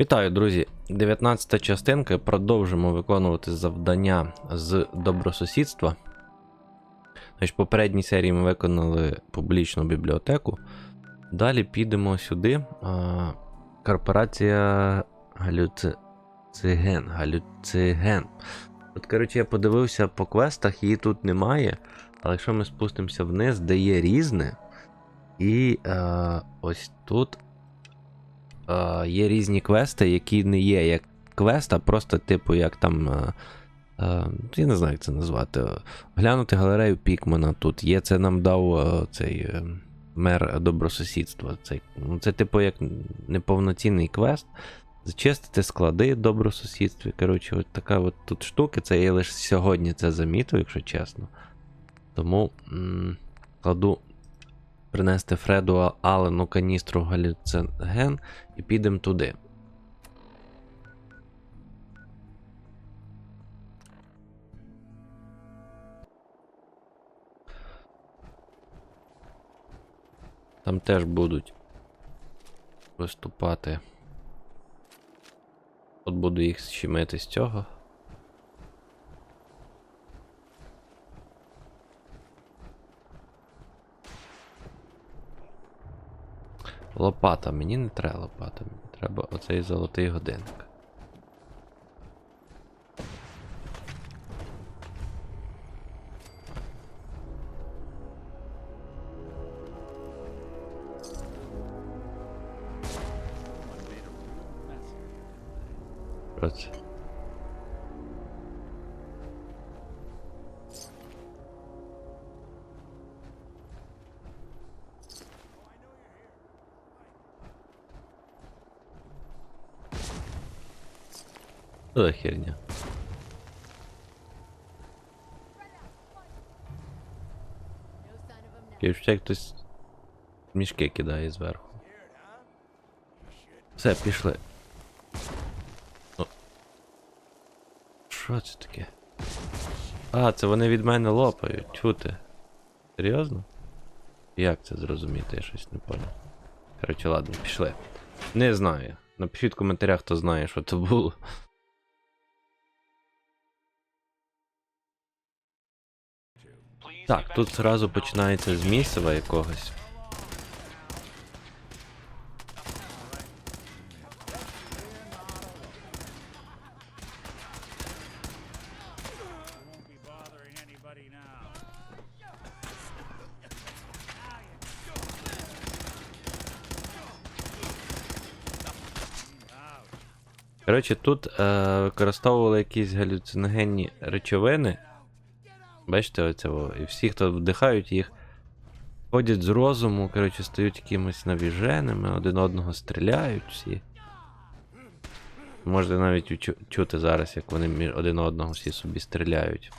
Вітаю, друзі! 19 частинка. Продовжимо виконувати завдання з добросусідства. Значить, в попередній серії ми виконали публічну бібліотеку. Далі підемо сюди. Корпорація Галюциген. Галюциген. От, коротше, я подивився по квестах, її тут немає. Але якщо ми спустимося вниз, де є різне. І е, ось тут е, є різні квести, які не є як квест, а просто, типу, як там. Е, е, я не знаю, як це назвати. Глянути галерею Пікмана тут. Є, це нам дав е, цей е, мер добросусідства. Цей, ну, це, типу, як неповноцінний квест. Зачистити склади в добросусідстві. Коротше, от така от тут штука. Це я лише сьогодні це замітив, якщо чесно. Тому м- кладу принести Фреду Алену каністру галюциген і підемо туди. Там теж будуть виступати. От буду їх щемити з цього. Лопата, мені не треба лопата, треба оцей золотий годинник. Херня? Я ще хтось мішки кидає зверху. Все, пішли. Що це таке? А, це вони від мене лопають. Чути. Серйозно? Як це зрозуміти? Я щось не понял. Коротше, ладно, пішли. Не знаю. Напишіть в коментарях, хто знає, що це було. Так, тут зразу починається з місцева якогось. Коротше, тут е, використовували якісь галюциногенні речовини. Бачите, оце. І всі, хто вдихають їх, ходять з розуму, коротше, стають якимось навіженими, один одного стріляють всі. Можна навіть чути зараз, як вони один одного всі собі стріляють.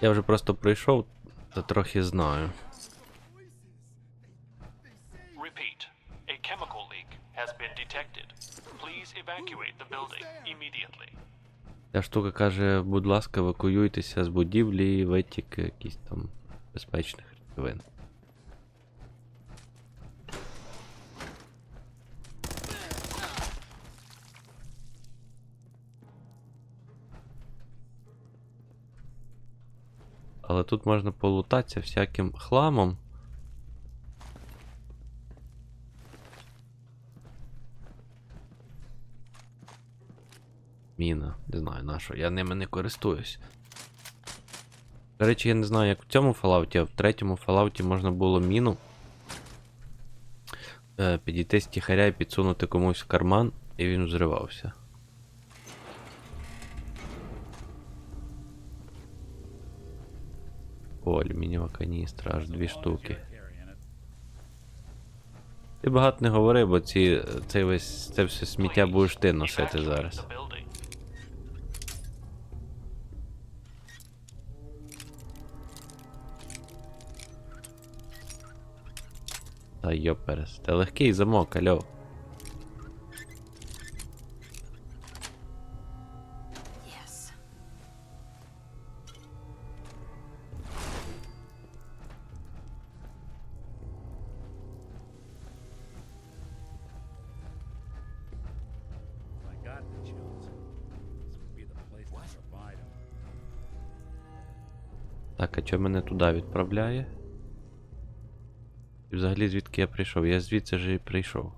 Я вже просто пройшов, то трохи знаю. Evacuate. Ця штука каже, будь ласка, евакуюйтеся з будівлі, витік якісь там безпечних речовин. Але тут можна полутатися всяким хламом. Міна, не знаю на що, я ними не користуюсь. До речі, я не знаю, як в цьому фалауті, а в третьому фалауті можна було міну. Е, підійти стіхаря і підсунути комусь в карман, і він взривався. О, алюмінієва каністра, аж дві штуки. Ти багато не говори, бо ці, цей весь, це все сміття будеш ти носити зараз. Та йоперес. Та легкий замок, альо. Так, а чого мене туди відправляє? І взагалі звідки я прийшов? Я звідси вже і прийшов.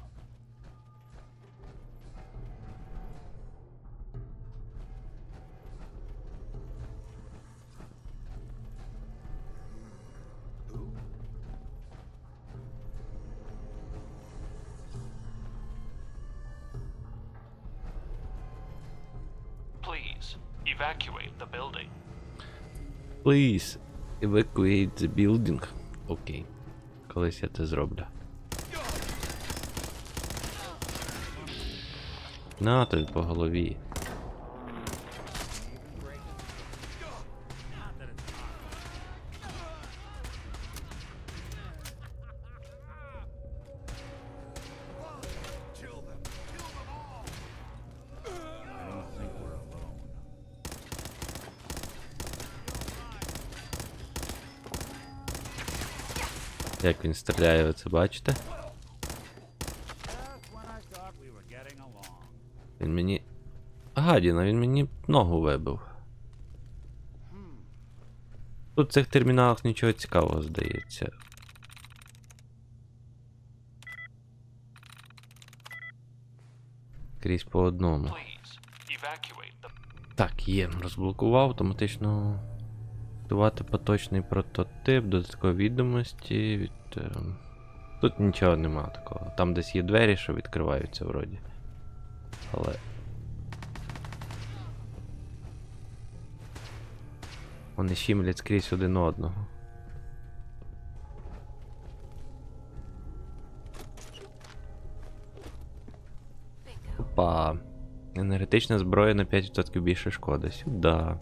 Please evacuate the building. Please evacuate the building. Окей. Колись я це зроблю. На тобі по голові. Як він стріляє, ви це бачите? Він мені. Гадіна, він мені ногу вибив. Тут в цих терміналах нічого цікавого здається. Крізь по одному. Так, є. Розблокував автоматично. Активувати поточний прототип, додаткові відомості від. е, Тут нічого нема такого. Там десь є двері, що відкриваються вроді. Але. Вони щімлять скрізь один одного. Опа. Енергетична зброя на 5% більше шкоди. Сюда.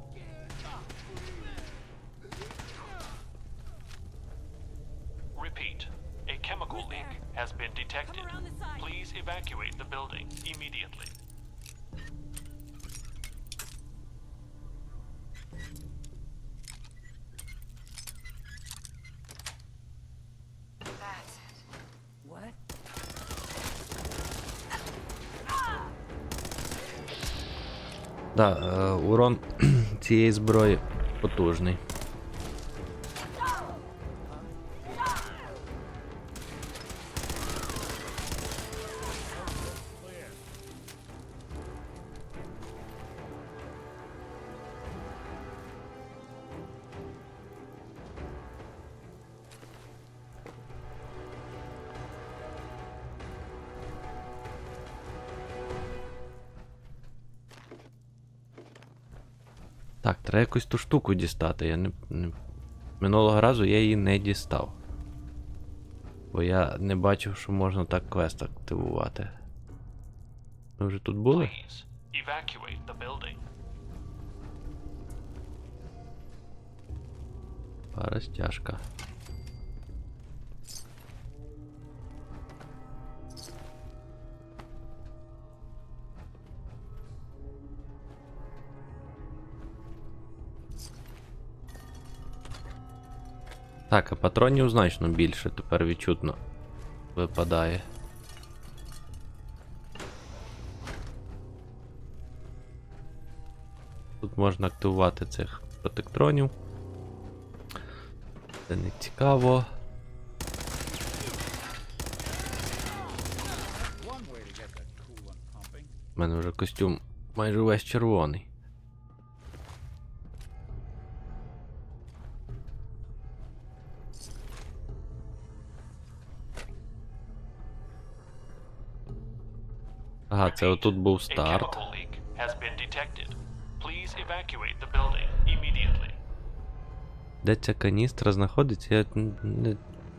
Да, е, урон цієї зброї потужний. Якусь ту штуку дістати. Я не, не... Минулого разу я її не дістав. Бо я не бачив, що можна так квест активувати. Ми вже тут були? Пара evacuate Так, а патронів значно більше тепер відчутно випадає. Тут можна активувати цих протектронів. Це не цікаво. У мене вже костюм майже весь червоний. Ага, це отут був старт. Де ця каністра знаходиться, я не,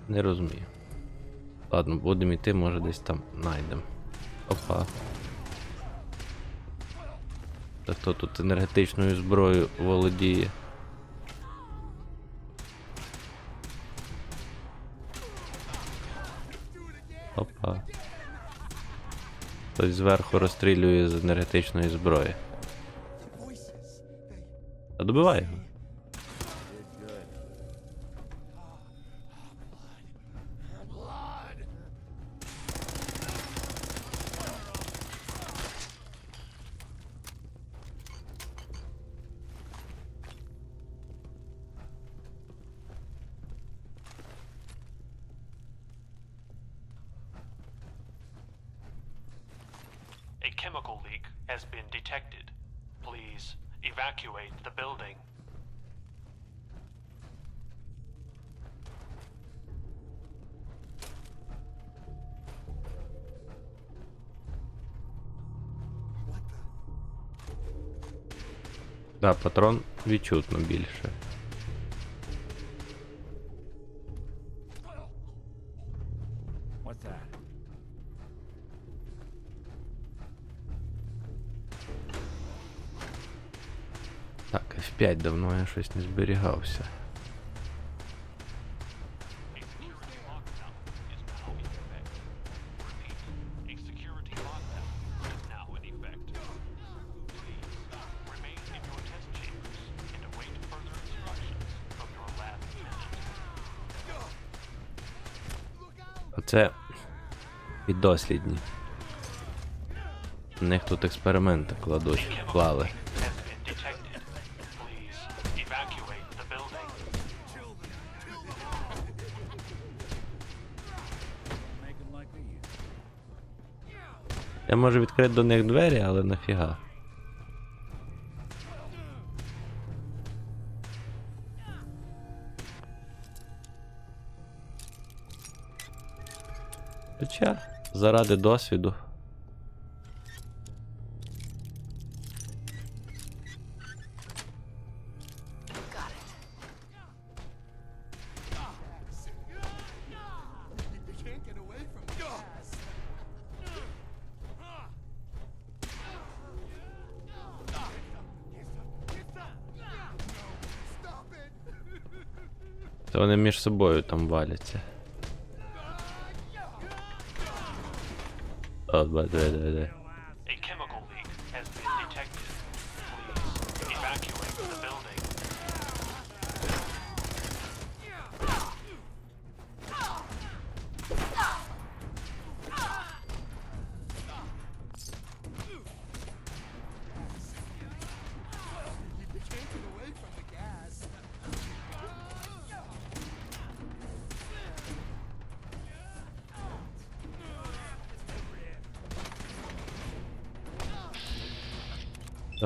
не розумію. Ладно, будемо йти, може десь там знайдемо. Опа. Та хто тут енергетичною зброєю володіє? Хтось зверху розстрілює з енергетичної зброї. Та добивай його. Да, патрон відчутно більше. What's that? Так, F5 давно я щось не зберігався. Оце піддослідні. У них тут експерименти кладуть, клали. Я можу відкрити до них двері, але нафіга. Хоча, заради досвіду. То вони між собою там валяться. О, ба- де, де, де.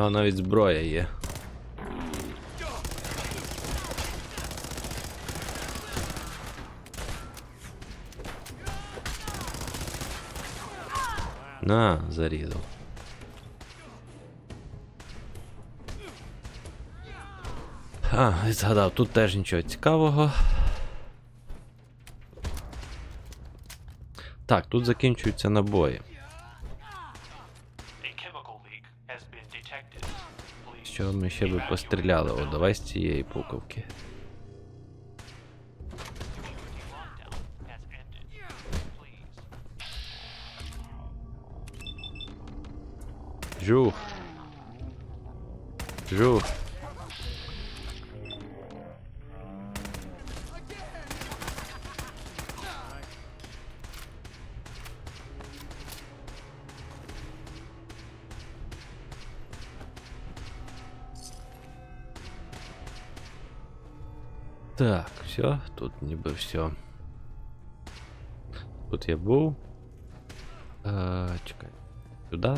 Та навіть зброя є. На, зарізав. А, і згадав, тут теж нічого цікавого. Так, тут закінчуються набої. Що ми ще би постріляли? О, давай з цієї пуковки. security lockdown has ended. Please Жух. Жух. Так, все, тут ніби все. Тут я був. Е, чекай. Сюди.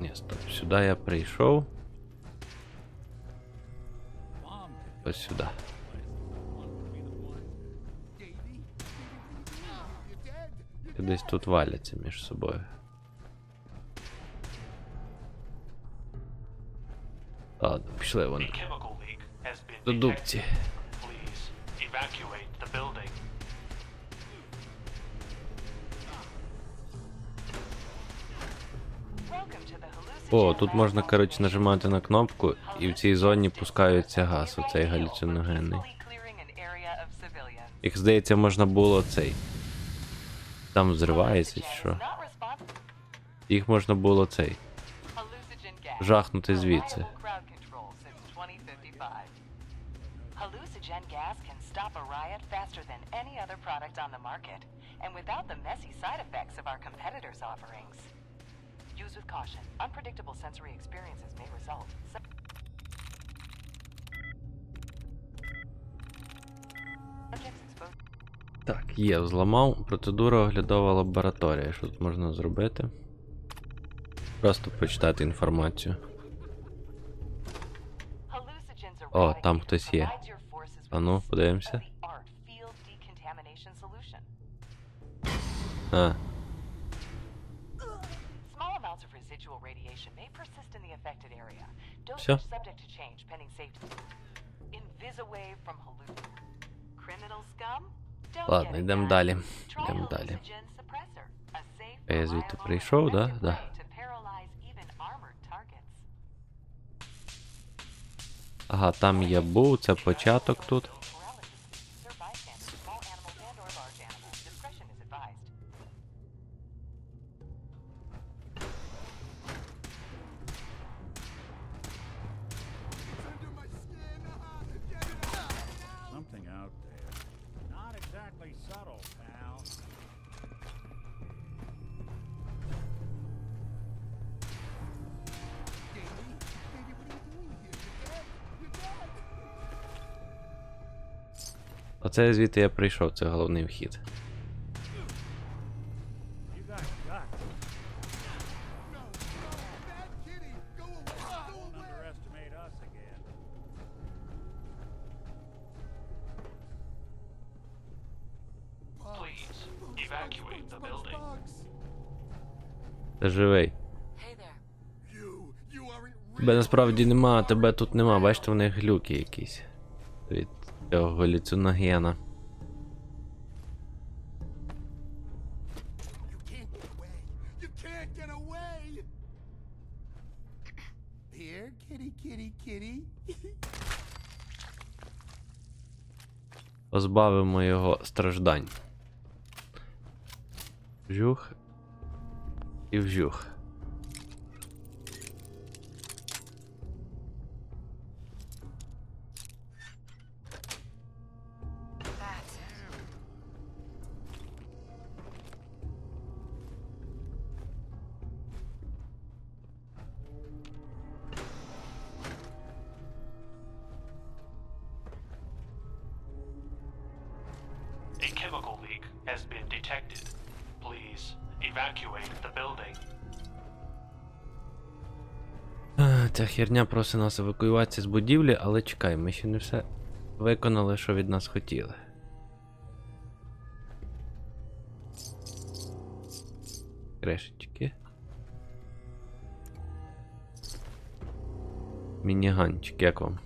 Ні, стоп. Сюди я прийшов. Mom Ось сюди. І Десь тут валяться між собою. Ладно, пішли a вони. До дубці. О, тут можна, коротше, нажимати на кнопку, і в цій зоні пускаються газ, оцей галюциногенний. Їх, здається, можна було цей. Там взривається чи що. Їх можна було цей. жахнути звідси. Hallucinogen gas can stop a riot faster than any other product on the market, and without the messy side effects of our competitors' offerings. Use with caution. Unpredictable sensory experiences may result. Так, є, зламав. Процедура оглядова лабораторія. Що тут можна зробити? Просто почитати інформацію. О, там хтось є. А ну, подивимося. А? Don't Ладно, йдемо далі. Йдемо далі. я звідти прийшов, да? Да. Ага, там я був, це початок тут. Оце звідти я прийшов, це головний вхід. Ти живий. Тебе насправді нема, тебе тут нема. Бачите, в них глюки якісь. Від цього галюциногена. Позбавимо його страждань. Вжух. І вжух. A chemical leak has been detected. Please, evacuate the building. Ця херня просить нас евакуюватися з будівлі, але чекай, ми ще не все виконали, що від нас хотіли. Крешечки. Мініганчик, як вам?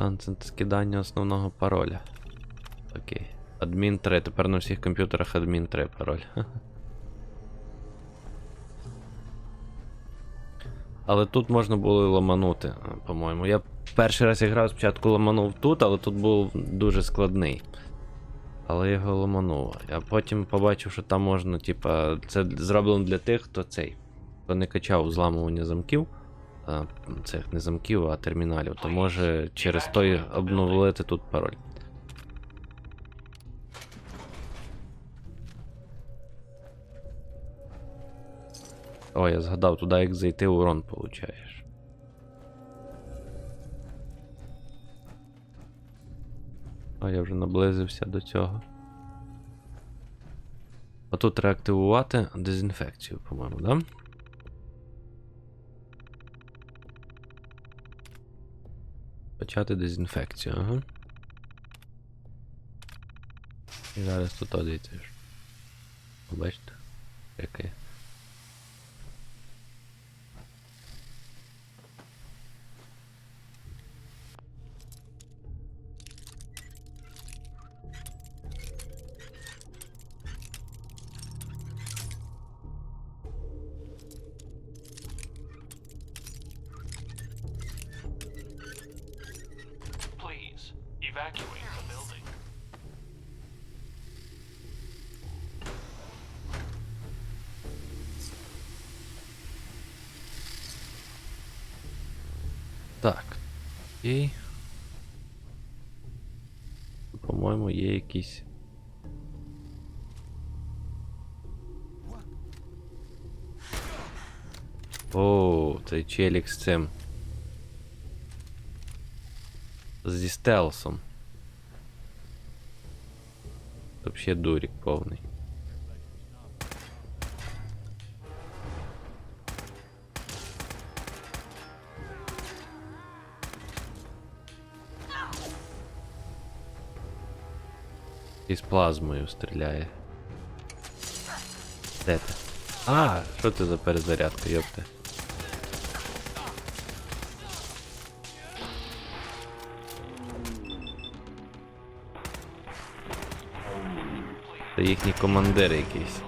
Танцент скидання основного пароля. Окей. Адмін 3. Тепер на всіх комп'ютерах адмін 3 пароль. Але тут можна було і ламанути, по-моєму. Я перший раз грав спочатку ламанув тут, але тут був дуже складний. Але його ламанув. А потім побачив, що там можна, типа, це зроблено для тих, хто цей. Хто не качав зламування замків. А, цих не замків, а терміналів, то може через той обновити тут пароль. О, я згадав, туди як зайти урон получаєш. О, я вже наблизився до цього. А тут реактивувати дезінфекцію, по-моєму, да? Почати дезінфекцію, ага. І зараз тут одійдеш. Бачите? Який. evacuate the building. Так. І. По-моєму, є якісь. О, цей челік з цим. зі стелсом. Взагалі дурік повний. І з плазмою стріляє. Де ти? А, що це за перезарядка, йопте? Це їхні командири якісь.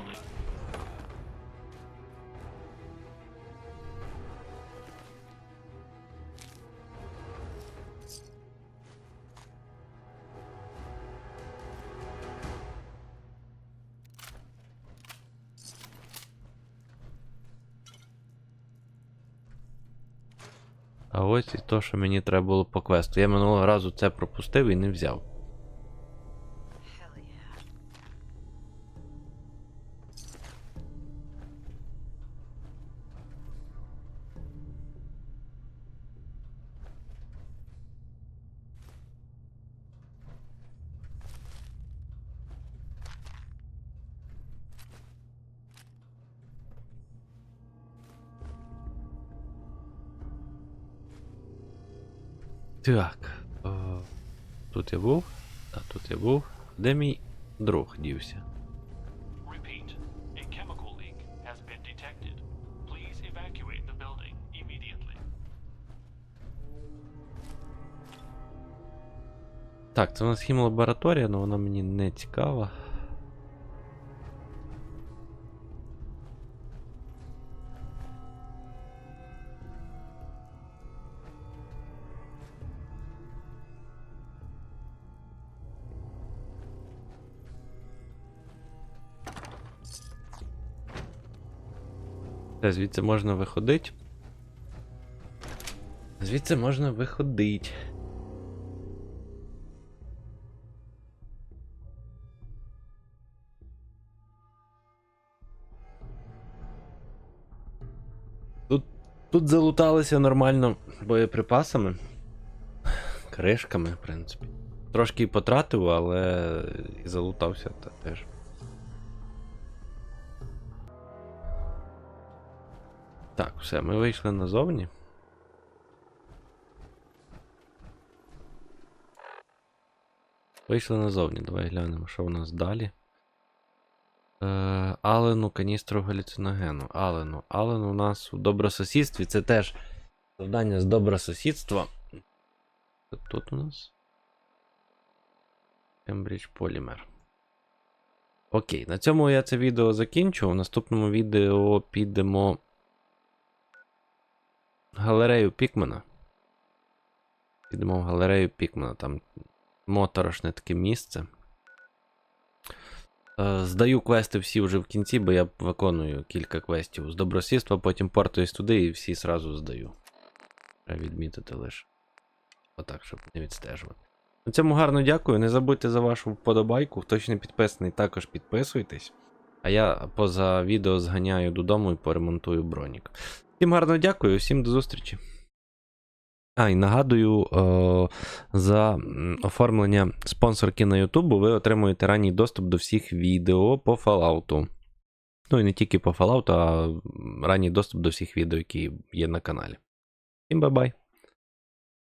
А ось і то, що мені треба було по квесту. Я минулого разу це пропустив і не взяв. Так. О, тут я був. А тут я був. Де мій друг дівся? Так, це у нас хімлабораторія, але вона мені не цікава. Звідси можна виходити. Звідси можна виходити. Тут, тут залуталися нормально боєприпасами. Кришками, в принципі. Трошки і потратив, але і залутався та теж. Так, все, ми вийшли назовні. Вийшли назовні. Давай глянемо, що у нас далі. Е, Алену каністру галюциногену. Алену. Ален у нас у добросусідстві. Це теж завдання з добросусідства. Тут у нас. Cambridge Polymer. Окей, на цьому я це відео закінчу. В наступному відео підемо. Галерею Пікмена. Підемо в галерею Пікмена. Там моторошне таке місце. Е, Здаю квести всі вже в кінці, бо я виконую кілька квестів з добросідства, потім портуюсь туди і всі сразу здаю. Треба відмітити лише. Отак, щоб не відстежувати. На цьому гарно дякую. Не забудьте за вашу вподобайку. Хто ще не підписаний, також підписуйтесь. А я поза відео зганяю додому і поремонтую бронік. Всім гарно дякую, всім до зустрічі. А, і нагадую, о, за оформлення спонсорки на YouTube ви отримуєте ранній доступ до всіх відео по Fallout. Ну і не тільки по Fallout, а ранній доступ до всіх відео, які є на каналі. Всім бай-бай!